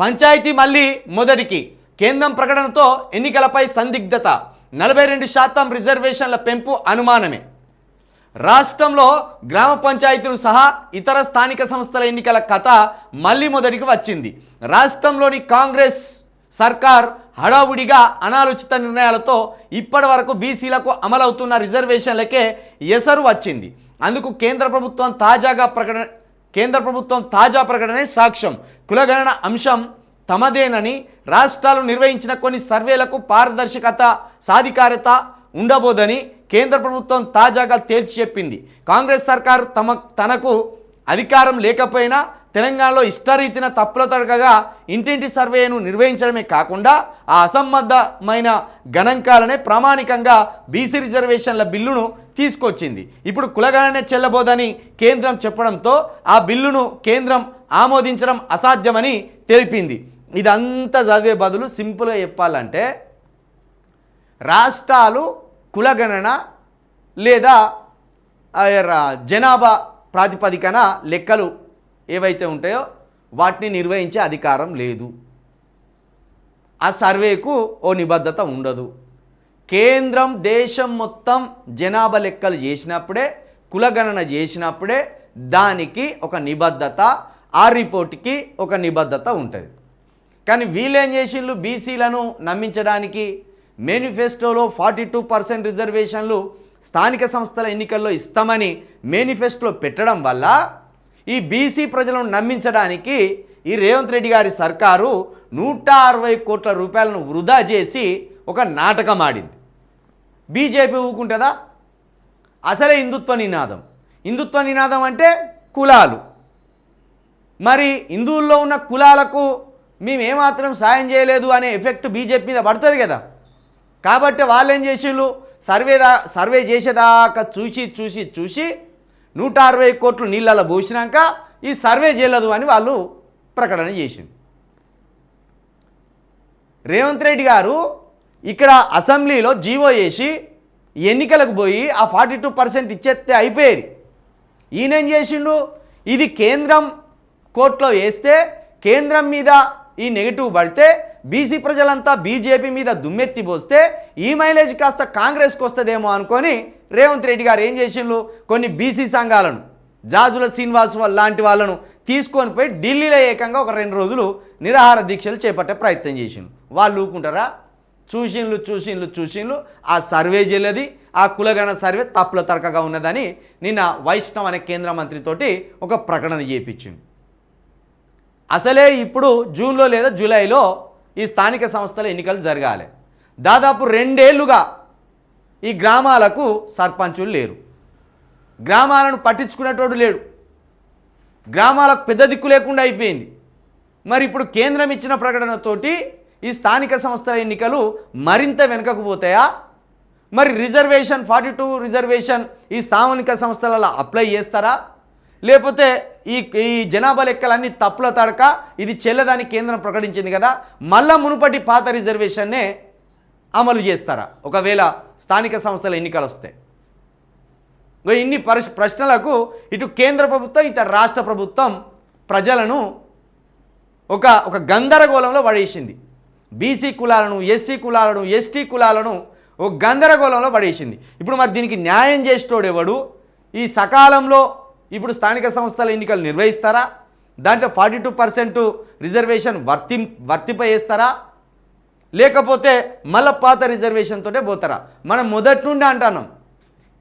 పంచాయతీ మళ్ళీ మొదటికి. కేంద్రం ప్రకటనతో ఎన్నికలపై సందిగ్ధత. నలభై రెండు శాతం రిజర్వేషన్ల పెంపు అనుమానమే. రాష్ట్రంలో గ్రామ పంచాయతీలు సహా ఇతర స్థానిక సంస్థల ఎన్నికల కథ మళ్ళీ మొదటికి వచ్చింది. రాష్ట్రంలోని కాంగ్రెస్ సర్కార్ హడావుడిగా అనాలోచిత నిర్ణయాలతో ఇప్పటి వరకు బీసీలకు అమలవుతున్న రిజర్వేషన్లకే ఎసరు వచ్చింది. అందుకు కేంద్ర ప్రభుత్వం తాజాగా ప్రకటన కేంద్ర ప్రభుత్వం తాజా ప్రకటనే సాక్ష్యం. కులగణన అంశం తమదేనని రాష్ట్రాలు నిర్వహించిన కొన్ని సర్వేలకు పారదర్శకత సాధికారత ఉండబోదని కేంద్ర ప్రభుత్వం తాజాగా తేల్చి చెప్పింది. కాంగ్రెస్ సర్కారు తమ తనకు అధికారం లేకపోయినా తెలంగాణలో ఇష్టరీతిన తప్పుల తడకగా ఇంటింటి సర్వేను నిర్వహించడమే కాకుండా ఆ అసంబద్ధమైన గణాంకాలనే ప్రామాణికంగా బీసీ రిజర్వేషన్ల బిల్లును తీసుకొచ్చింది. ఇప్పుడు కులగణనే చెల్లబోదని కేంద్రం చెప్పడంతో ఆ బిల్లును కేంద్రం ఆమోదించడం అసాధ్యమని తెలిపింది. ఇదంతా చదివే బదులు సింపుల్గా చెప్పాలంటే రాష్ట్రాలు కులగణన లేదా జనాభా ప్రాతిపదికన లెక్కలు ఏవైతే ఉంటాయో వాటిని నిర్వహించే అధికారం లేదు. ఆ సర్వేకు ఓ నిబద్ధత ఉండదు. కేంద్రం దేశం మొత్తం జనాభా లెక్కలు చేసినప్పుడే కులగణన చేసినప్పుడే దానికి ఒక నిబద్ధత ఆ రిపోర్ట్కి ఒక నిబద్ధత ఉంటుంది. కానీ వీళ్ళేం చేసిళ్ళు బీసీలను నమ్మించడానికి మేనిఫెస్టోలో ఫార్టీ టూ పర్సెంట్ రిజర్వేషన్లు స్థానిక సంస్థల ఎన్నికల్లో ఇస్తామని మేనిఫెస్టోలో పెట్టడం వల్ల ఈ బీసీ ప్రజలను నమ్మించడానికి ఈ రేవంత్ రెడ్డి గారి సర్కారు నూట అరవై కోట్ల రూపాయలను వృధా చేసి ఒక నాటకం ఆడింది. బీజేపీ ఊకుంటుందా? అసలే హిందుత్వ నినాదం. హిందుత్వ నినాదం అంటే కులాలు. మరి హిందువుల్లో ఉన్న కులాలకు మేము ఏమాత్రం సాయం చేయలేదు అనే ఎఫెక్ట్ బీజేపీ మీద పడుతుంది కదా. కాబట్టి వాళ్ళు ఏం చేసిళ్ళు? సర్వే దా సర్వే చేసేదాకా చూసి చూసి చూసి నూట అరవై కోట్లు నీళ్ళలో పోసినాక ఈ సర్వే చేయలేదు అని వాళ్ళు ప్రకటన చేసింది రేవంత్ రెడ్డి గారు ఇక్కడ అసెంబ్లీలో జీవో చేసి ఎన్నికలకు పోయి ఆ ఫార్టీ టూ పర్సెంట్ ఇచ్చేస్తే అయిపోయేది. ఈయనేం చేసిండు? ఇది కేంద్రం కోర్టులో వేస్తే కేంద్రం మీద ఈ నెగిటివ్ పడితే బీసీ ప్రజలంతా బీజేపీ మీద దుమ్మెత్తి పోస్తే ఈ మైలేజ్ కాస్త కాంగ్రెస్కి వస్తుందేమో అనుకొని రేవంత్ రెడ్డి గారు ఏం చేసిండ్రు? కొన్ని బీసీ సంఘాలను జాజుల శ్రీనివాస్ వాళ్ళ లాంటి వాళ్ళను తీసుకొని పోయి ఢిల్లీలో ఏకంగా ఒక రెండు రోజులు నిరాహార దీక్షలు చేపట్టే ప్రయత్నం చేసిండ్రు. వాళ్ళు ఊరుకుంటారా? చూసిండ్లు చూసిండ్లు చూసిండ్లు ఆ సర్వే చేయలేది ఆ కులగణ సర్వే తప్పుల తరకగా ఉన్నదని నిన్న వైష్ణవ్ అనే కేంద్ర మంత్రితోటి ఒక ప్రకటన చేయించింది అసలే ఇప్పుడు జూన్లో లేదా జూలైలో ఈ స్థానిక సంస్థల ఎన్నికలు జరగాలి. దాదాపు రెండేళ్ళుగా ఈ గ్రామాలకు సర్పంచులు లేరు. గ్రామాలను పట్టించుకునేటోడు లేడు. గ్రామాలకు పెద్ద దిక్కు లేకుండా అయిపోయింది. మరి ఇప్పుడు కేంద్రం ఇచ్చిన ప్రకటనతోటి ఈ స్థానిక సంస్థల ఎన్నికలు మరింత వెనుకకు పోతాయా? మరి రిజర్వేషన్ ఫార్టీ టూ రిజర్వేషన్ ఈ స్థానిక సంస్థలలో అప్లై చేస్తారా? లేకపోతే ఈ ఈ జనాభా లెక్కలన్నీ తప్పుల తడక ఇది చెల్లదని కేంద్రం ప్రకటించింది కదా? మళ్ళా మునుపటి పాత రిజర్వేషన్నే అమలు చేస్తారా? ఒకవేళ స్థానిక సంస్థల ఎన్నికలు వస్తాయి ఇన్ని పరిశ్ ప్రశ్నలకు ఇటు కేంద్ర ప్రభుత్వం ఇటు రాష్ట్ర ప్రభుత్వం ప్రజలను ఒక ఒక గందరగోళంలో పడేసింది. బీసీ కులాలను ఎస్సీ కులాలను ఎస్టీ కులాలను ఒక గందరగోళంలో పడేసింది. ఇప్పుడు మరి దీనికి న్యాయం చేసేటోడెవడు? ఈ సకాలంలో ఇప్పుడు స్థానిక సంస్థల ఎన్నికలు నిర్వహిస్తారా? దాంట్లో ఫార్టీ టూ పర్సెంట్ రిజర్వేషన్ వర్తి వర్తింపజేస్తారా? లేకపోతే మళ్ళా పాత రిజర్వేషన్తోనే పోతారా? మనం మొదటి నుండి అంటున్నాం.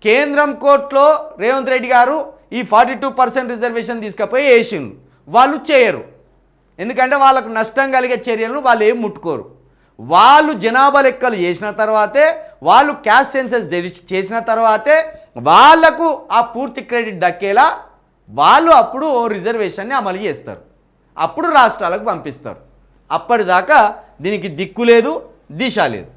కేంద్రం కోర్టులో రేవంత్ రెడ్డి గారు ఈ ఫార్టీ టూ పర్సెంట్ రిజర్వేషన్ తీసుకుపోయి వేసిండ్రు వాళ్ళు చేయరు. ఎందుకంటే వాళ్ళకు నష్టం కలిగే చర్యలను వాళ్ళు ఏం ముట్టుకోరు. వాళ్ళు జనాభా లెక్కలు చేసిన తర్వాతే వాళ్ళు క్యాష్ సెన్సెస్ చేసిన తర్వాతే వాళ్ళకు ఆ పూర్తి క్రెడిట్ దక్కేలా వాళ్ళు అప్పుడు ఓ రిజర్వేషన్ని అమలు చేస్తారు. అప్పుడు రాష్ట్రాలకు పంపిస్తారు. అప్పటిదాకా దీనికి దిక్కు లేదు దిశ లేదు.